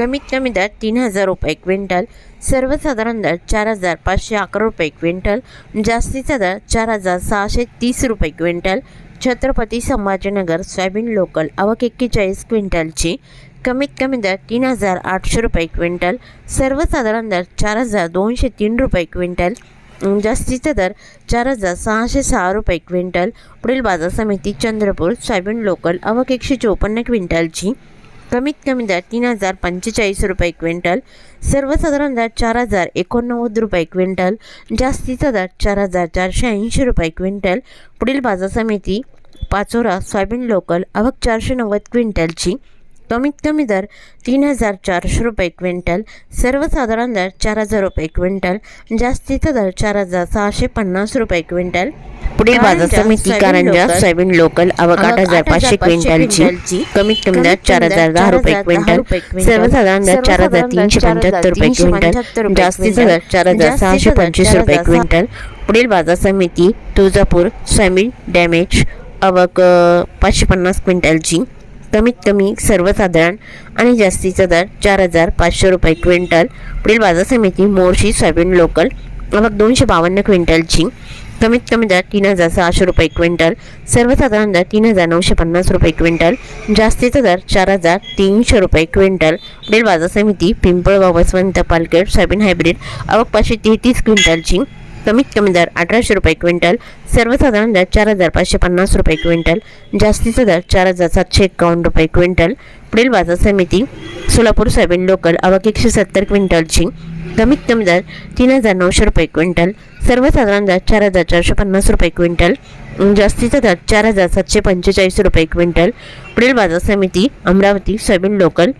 कमीत कमी दर तीन हजार रुपये क्विंटल सर्वसाधारण दर चार हजार पाचशे अकरा रुपये क्विंटल जास्तीचा दर चार हजार सहाशे तीस रुपये quintal Chhatrapati Sambhajinagar soybean local आवक एक्केचाळीस क्विंटलची कमीत कमी दर तीन हजार आठशे रुपये क्विंटल सर्वसाधारण दर चार हजार दोनशे तीन रुपये क्विंटल जास्तीचा दर चार हजार सहाशे सहा रुपये क्विंटल पुढील बाजार समिती चंद्रपूर सोयाबीन लोकल आवक एकशे चोपन्न क्विंटलची कमीत कमी दर तीन हजार पंचेचाळीस रुपये क्विंटल सर्वसाधारण दर चार हजार एकोणनव्वद रुपये क्विंटल जास्तीचा दर चार हजार चारशे ऐंशी रुपये क्विंटल. पुढील बाजार समिती पाचोरा सोयाबीन लोकल आवक चारशे नव्वद क्विंटलची. कमीत कमी दर तीन हजार चारशे रुपये क्विंटल सर्वसाधारण दर चार हजार रुपये क्विंटल जास्तीचा दर चार हजार सहाशे पन्नास रुपये क्विंटल. पुढील बाजार समिती कारंजा सोयाबीन लोकल आवक आठ हजार पाचशे क्विंटलची कमीत कमी दर चार हजार दहा रुपये क्विंटल सर्वसाधारण दर चार हजार तीनशे पंच्याहत्तर रुपये क्विंटल जास्तीचा दर चार हजार सहाशे पंचवीस रुपये क्विंटल. पुढील बाजार समिती तुळजापूर सोयाबीन डॅमेज आवक अ, पाचशे पन्नास क्विंटलची कमीत कमी सर्वसाधारण आणि जास्तीचा दर चार हजार पाचशे रुपये क्विंटल. पुढील बाजार समिती मोर्शी सोयाबीन लोकल आवक दोनशे बावन्न क्विंटलची कमीत कमी दर तीन हजार सहाशे रुपये क्विंटल सर्वसाधारण दर तीन हजार नऊशे पन्नास रुपये क्विंटल जास्तीचा दर चार हजार तीनशे रुपये क्विंटल. पुढील बाजार समिती पिंपळगाव वसवंत पालखेड सोयाबीन हायब्रिड आवक पाचशे तेहतीस क्विंटलची कमीत कमी दर अठराशे रुपये क्विंटल सर्वसाधारण दर चार हजार पाचशे पन्नास रुपये क्विंटल जास्तीचा दर चार हजार सातशे एकावन्न रुपये क्विंटल. पुढील बाजार समिती सोलापूर सोयाबीन लोकल आवक एकशे सत्तर क्विंटलची कमीत कमी दर तीन हजार नऊशे रुपये क्विंटल सर्वसाधारण दर चार हजार चारशे पन्नास रुपये क्विंटल. जास्तीचा दर चार हजार सातशे पंचेचाळीस रुपये क्विंटल. पुढील बाजार समिती अमरावती सोयाबीन लोकल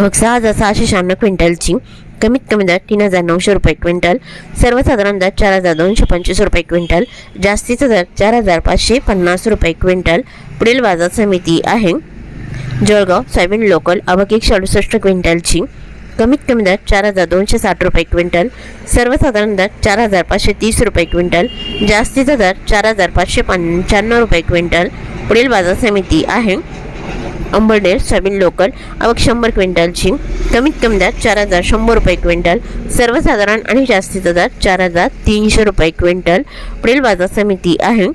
मग सहा हजार सहाशे शहाण्णव क्विंटलची कमीत कमी दर तीन हजार नऊशे रुपये क्विंटल सर्वसाधारण दर चार हजार दोनशे पंचवीस रुपये क्विंटल जास्तीचा दर चार हजार पाचशे पन्नास रुपये क्विंटल. पुढील बाजार समिती आहे. जळगाव सोयाबीन लोकल आवक एकशे अडुसष्ट क्विंटलची. कमीत कमी दर चार हजार दोनशे साठ रुपये क्विंटल सर्वसाधारण दर चार हजार पाचशे तीस रुपये क्विंटल जास्तीचा दर चार हजार पाचशे पंच्याण्णव रुपये क्विंटल. पुढील बाजार समिती आहे. अंबरनेर सोयाबीन लोकल आवक शंभर क्विंटलची कमीत कमी दर चार हजार शंभर रुपये क्विंटल सर्वसाधारण आणि जास्तीचा दर चार हजार तीनशे रुपये क्विंटल पुढील बाजार समिती आहे.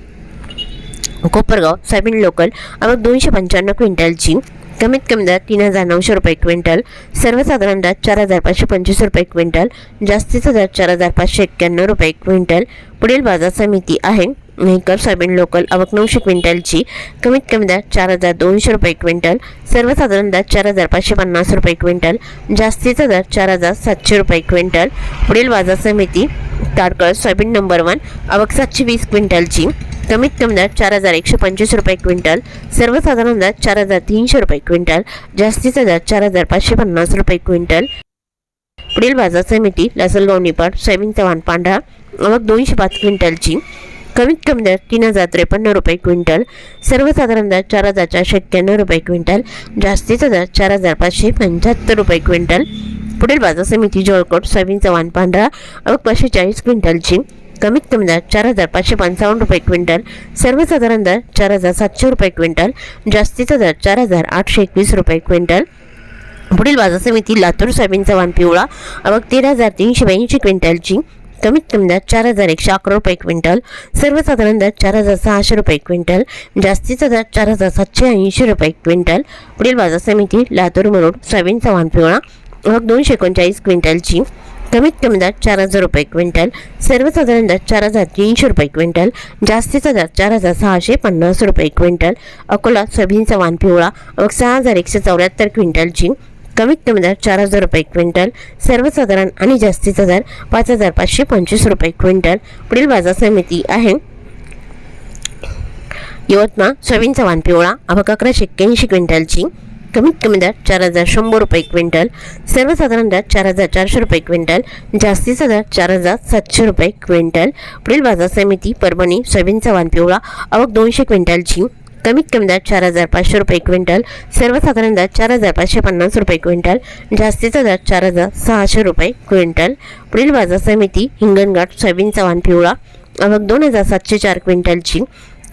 कोपरगाव सोयाबीन लोकल आवक दोनशे पंच्याण्णव क्विंटलची कमीत कमी दर तीन हजार नऊशे रुपये क्विंटल सर्वसाधारण दर चार हजार पाचशे पंचवीस रुपये क्विंटल जास्तीचा दर चार हजार पाचशे एक्क्याण्णव रुपये क्विंटल पुढील बाजार समिती आहे. मेहकर सोयाबीन लोकल आवक नऊशे क्विंटलची कमीत कमी दर चार हजार दोनशे रुपये क्विंटल सर्वसाधारण दर चार हजार पाचशे पन्नास रुपये क्विंटल जास्तीचा दर चार हजार सातशे रुपये क्विंटल पुढील बाजार समिती ताडकळ सोयाबीन नंबर वन आवक सातशे वीस क्विंटलची कमीत कमी दर चार हजार एकशे पंचवीस रुपये क्विंटल सर्वसाधारण दर चार हजार तीनशे रुपये क्विंटल जास्तीचा दर चार हजार पाचशे पन्नास रुपये क्विंटल पुढील बाजार समिती लसलगाव निपाड सोयाबीन चव्हाण पांढरा आवक दोनशे पाच क्विंटलची कमीत कमी दर तीन हजार त्रेपन्न रुपये क्विंटल सर्वसाधारण दर चार हजार चारशे एक्क्याण्णव रुपये क्विंटल जास्तीचा दर चार हजार पाचशे पंच्याहत्तर रुपये क्विंटल. पुढील बाजार समिती जोळकोट सोयाबीन चव्हाण पांढरा अवघ पाचशे चाळीस क्विंटलची. कमीत कमी दर चार हजार पाचशे पंचावन्न रुपये क्विंटल सर्वसाधारण दर चार हजार सातशे रुपये क्विंटल जास्तीचा दर चार हजार आठशे एकवीस रुपये क्विंटल. पुढील बाजार समिती लातूर सोयाबीन चव्हाण पिवळा अवघ तेरा हजार तीनशे ब्याऐंशी क्विंटलची. कमीत कमी दर चार हजार एकशे अकरा रुपये क्विंटल सर्वसाधारण दर चार हजार सहाशे रुपये क्विंटल जास्तीचा दर चार हजार सातशे ऐंशी रुपये क्विंटल. पुढील बाजार समिती लातूर मुरुड सोयाबीन चव्हाण पिवळा मग दोनशे एकोणचाळीस क्विंटलची कमीत कमी दर चार हजार रुपये क्विंटल सर्वसाधारण दर चार हजार तीनशे रुपये क्विंटल जास्तीचा दर चार हजार सहाशे पन्नास रुपये क्विंटल अकोला सोयाबीन चव्हाण पिवळा मग सहा हजार एकशे चौऱ्याहत्तर क्विंटलची कमीत कमी दर चार हजार रुपये क्विंटल सर्वसाधारण आणि जास्तीचा दर पाच हजार पाचशे पंचवीस रुपये क्विंटल. पुढील बाजार समिती आहे. यवतमाळ सोयाबीनचा चव्हाण पिवळा अवक अकराशे एक्क्याऐंशी क्विंटलची. कमीत कमी दर चार हजार शंभर रुपये क्विंटल सर्वसाधारण दर चार हजार चारशे रुपये क्विंटल जास्तीचा दर चार हजार सातशे रुपये क्विंटल. पुढील बाजार समिती परभणी सोयाबीनचा चव्हाण पिवळा अवघ दोनशे क्विंटलची. कमीत कमी दर चार हजार पाचशे रुपये क्विंटल सर्वसाधारण दर चार हजार पाचशे पन्नास रुपये क्विंटल जास्तीचा दर चार हजार सहाशे रुपये क्विंटल. पुढील बाजार समिती हिंगणघाट सोयाबीन चव्हाण पिवळा आवक दोन हजार सातशे चार क्विंटलची.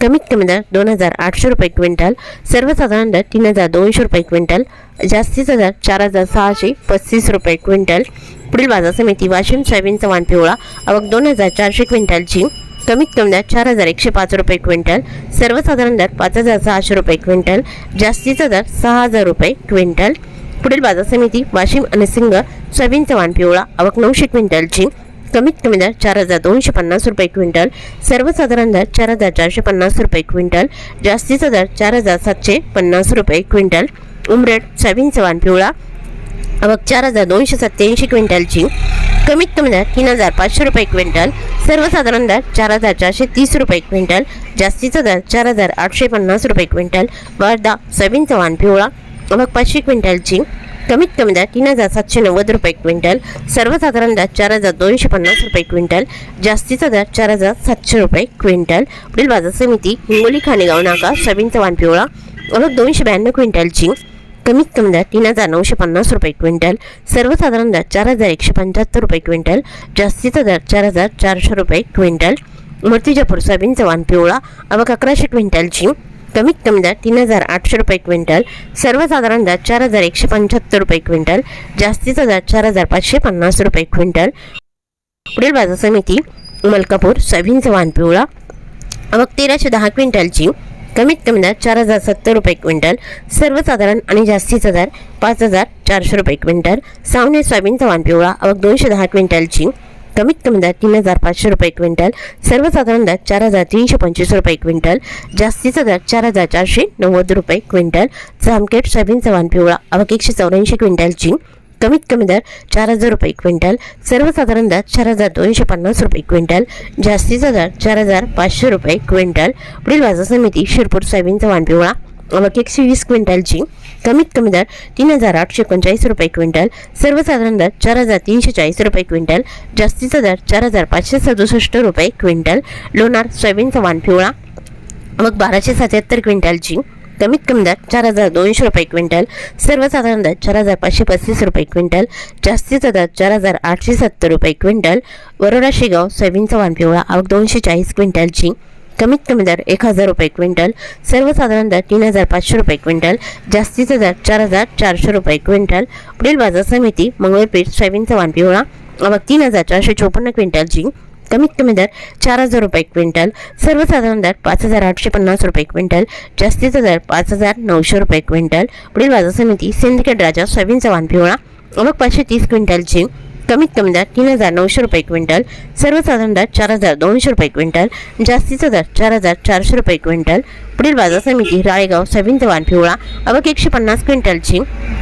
कमीत कमी दर दोन हजार आठशे रुपये क्विंटल सर्वसाधारण दर तीन हजार दोनशे रुपये क्विंटल जास्तीचा दर चार हजार सहाशे पस्तीस रुपये क्विंटल. पुढील बाजार समिती वाशिम सोयाबीन चव्हाण पिवळा आवक दोन हजार चारशे क्विंटलची. कमीत कमी दर चार हजार एकशे पाच रुपये क्विंटल सर्वसाधारण दर पाच हजार सहाशे रुपये क्विंटल जास्तीचा दर सहा हजार रुपये क्विंटल. पुढील बाजार समिती वाशिम आणि सिंग सोयाबीनचा वाण पिवळा आवक नऊशे क्विंटलची कमीत कमी दर चार हजार दोनशे पन्नास रुपये क्विंटल सर्वसाधारण दर चार हजार चारशे पन्नास रुपये क्विंटल जास्तीचा दर चार हजार सातशे पन्नास रुपये क्विंटल. उमरेड सोयाबीनचा वाण पिवळा अवक चार हजार दोनशे सत्त्याऐंशी क्विंटलची कमीत कमी दर तीन हजार पाचशे रुपये क्विंटल सर्वसाधारण दर चार हजार चारशे तीस रुपये क्विंटल जास्तीचा दर चार हजार आठशे पन्नास रुपये क्विंटल वर्धा सोयाबीन चव्हाण पिवळा मग पाचशे क्विंटलची कमीत कमी दर तीन हजार सातशे नव्वद रुपये क्विंटल सर्वसाधारण दर चार हजार दोनशे पन्नास रुपये क्विंटल जास्तीचा दर चार हजार सातशे रुपये क्विंटल. पुढील बाजार समिती हिंगोली खानेगाव नाका सोयाबीन चव्हाण पिवळा मग दोनशे ब्याण्णव क्विंटलची कमीत कमी दर तीन हजार नऊशे पन्नास रुपये क्विंटल सर्वसाधारण दर चार हजार एकशे पंच्याहत्तर रुपये क्विंटल जास्तीचा दर चार हजार चारशे रुपये क्विंटल. मूर्तिजापूर सोयाबीनचा वाण पिवळा अवक अकराशे क्विंटलची कमीत कमी दर तीन हजार आठशे रुपये क्विंटल सर्वसाधारण दर चार हजार एकशे पंच्याहत्तर रुपये क्विंटल जास्तीचा दर चार हजार पाचशे पन्नास रुपये क्विंटल. पुढील बाजार समिती मलकापूर सोयाबीनचा वाण पिवळा अवक तेराशे दहा क्विंटलची कमीत कमी दर चार हजार सत्तर रुपये क्विंटल सर्वसाधारण आणि जास्तीचा दर पाच हजार चारशे रुपये क्विंटल सावने सोयाबीनचा वाण पिवळा अवघ दोनशे दहा क्विंटलची कमीत कमी दर तीन हजार पाचशे रुपये क्विंटल सर्वसाधारण दर चार हजार तीनशे पंचवीस रुपये क्विंटल जास्तीचा दर चार हजार चारशे नव्वद रुपये क्विंटल जामखेड सोयाबीनचा वाण पिवळा अवघ एकशे चौऱ्याऐंशी क्विंटलची कमीत कमी दर चार हजार रुपये क्विंटल सर्वसाधारण दर चार हजार दोनशे पन्नास रुपये क्विंटल जास्तीचा दर चार हजार पाचशे रुपये क्विंटल. पुढील बाजार समिती शिरपूर सोयाबीनचा वाण पिवळा अवक एकशे वीस क्विंटलची. कमीत कमी दर तीन हजार आठशे एकोणचाळीस रुपये क्विंटल सर्वसाधारण दर चार हजार तीनशे चाळीस रुपये क्विंटल जास्तीचा दर चार हजार पाचशे सदुसष्ट रुपये क्विंटल. लोणार सोयाबीनचा वाण पिवळा मग बाराशे सत्याहत्तर क्विंटलची. कमीत कमी दर चार हजार दोनशे रुपये क्विंटल सर्वसाधारण दर चार हजार पाचशे पस्तीस रुपये क्विंटल जास्तीचा दर चार हजार आठशे सत्तर रुपये क्विंटल वरोडा शेगाव सोयाबीनचा वाण पिवळा आवक दोनशे चाळीस क्विंटलची कमीत कमी दर एक हजार रुपये क्विंटल सर्वसाधारण दर तीन हजार पाचशे रुपये क्विंटल जास्तीचा दर चार हजार चारशे रुपये क्विंटल पुढील बाजार समिती मंगळपीठ सोयाबीनचा वाण पिवळा आवक तीन हजार चारशे चोपन्न क्विंटलची कमीत कमी दर चार हजार रुपये क्विंटल सर्वसाधारण दर पाच हजार आठशे पन्नास रुपये क्विंटल जास्तीचा दर पाच हजार नऊशे रुपये क्विंटल. पुढील बाजार समिती सिंदखेड राजा सोयाबीनचा वाण पिवळा अवघ पाचशे तीस क्विंटलची कमीत कमी दर तीन हजार नऊशे रुपये क्विंटल सर्वसाधारण दर चार हजार दोनशे रुपये क्विंटल जास्तीचा दर चार हजार चारशे रुपये क्विंटल. पुढील बाजार समिती राळेगाव सविंतवान पिवळा अवक एकशे पन्नास क्विंटलची.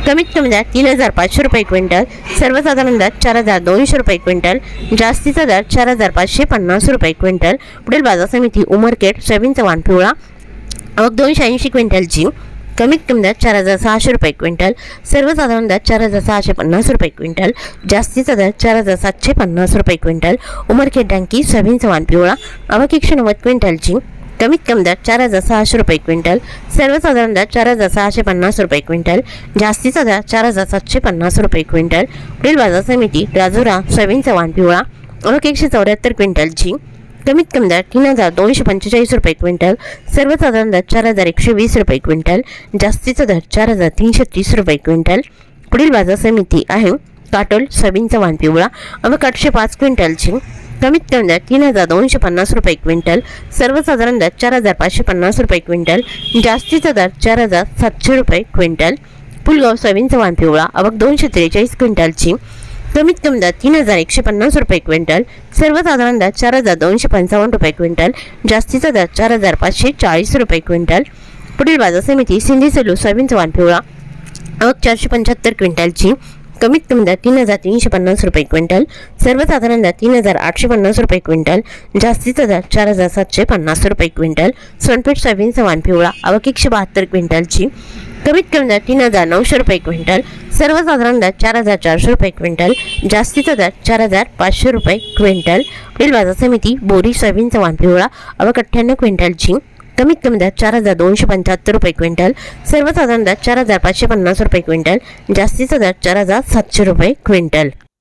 कमीत कमी दर तीन हजार पाचशे रुपये क्विंटल सर्वसाधारण दर चार हजार दोनशे रुपये क्विंटल जास्तीचा दर चार हजार पाचशे पन्नास रुपये क्विंटल. पुढील बाजार समिती उमरखेड सविंतवान पिवळा अवक दोनशे ऐंशी क्विंटलची. कमीत कमी दर चार हजार सहाशे रुपये क्विंटल सर्वसाधारण दर चार हजार सहाशे पन्नास रुपये क्विंटल जास्तीचा दर चार हजार सातशे पन्नास रुपये क्विंटल उमरखेड डांकी सोयाबीन समान पिवळा अवघ एकशे नव्वद क्विंटलची कमीत कमी दर चार हजार सहाशे रुपये क्विंटल सर्वसाधारण दर चार हजार सहाशे पन्नास रुपये क्विंटल जास्तीचा दर चार हजार सातशे पन्नास रुपये क्विंटल पुढील बाजार समिती राजुरा सोयाबीन चव्हाण पिवळा अवघ एकशे चौऱ्याहत्तर क्विंटलची कमीत कमी दर तीन हजार दोनशे पंचेचाळीस रुपये क्विंटल सर्वसाधारण दर चार हजार एकशे वीस रुपये क्विंटल जास्तीचा दर चार हजार तीनशे तीस रुपये क्विंटल. पुढील बाजार समिती आहे काटोल सोयाबीनचा वाण पिवळा अवघ आठशे पाच क्विंटलची कमीत कमी दर तीन हजार दोनशे पन्नास रुपये क्विंटल सर्वसाधारण दर चार हजार पाचशे पन्नास रुपये क्विंटल जास्तीचा दर चार हजार सातशे रुपये क्विंटल. पुलगाव सोयाबीनचा वाण पिवळा अवक दोनशे त्रेचाळीस क्विंटलची कमीत कमी दर तीन हजार एकशे पन्नास रुपये क्विंटल सर्वसाधारण दर चार हजार दोनशे पंचावन्न रुपये क्विंटल जास्तीचा दर चार हजार पाचशे चाळीस रुपये क्विंटल. पुढील बाजार समिती सिंधी सेलू सोयाबीन चव्हाण पिवळा अग चारशे पंच्याहत्तर क्विंटलची. कमीत कमी दर तीन हजार तीनशे पन्नास रुपये क्विंटल सर्वसाधारण दर तीन हजार आठशे पन्नास रुपये क्विंटल जास्तीचा दर चार हजार सातशे पन्नास रुपये क्विंटल. सोनपेठ सोयाबीन वाण पिवळा आवक एकशे बहात्तर क्विंटलची. कमीत कमी दर तीन हजार नऊशे रुपये क्विंटल सर्वसाधारण दर चार हजार चारशे रुपये क्विंटल जास्तीचा दर चार हजार पाचशे रुपये क्विंटल. पुढील बाजार समिती बोरी सोयाबीनचा वाण पिवळा आवक अठ्ठ्याण्णव झिंक. कमीत कमी दर चार हजार दोनशे पंच्याहत्तर रुपये क्विंटल. सर्वसाधारण दर चार हजार पाचशे पन्नास रुपये क्विंटल जास्तीचा दर चार हजार सातशे रुपये क्विंटल.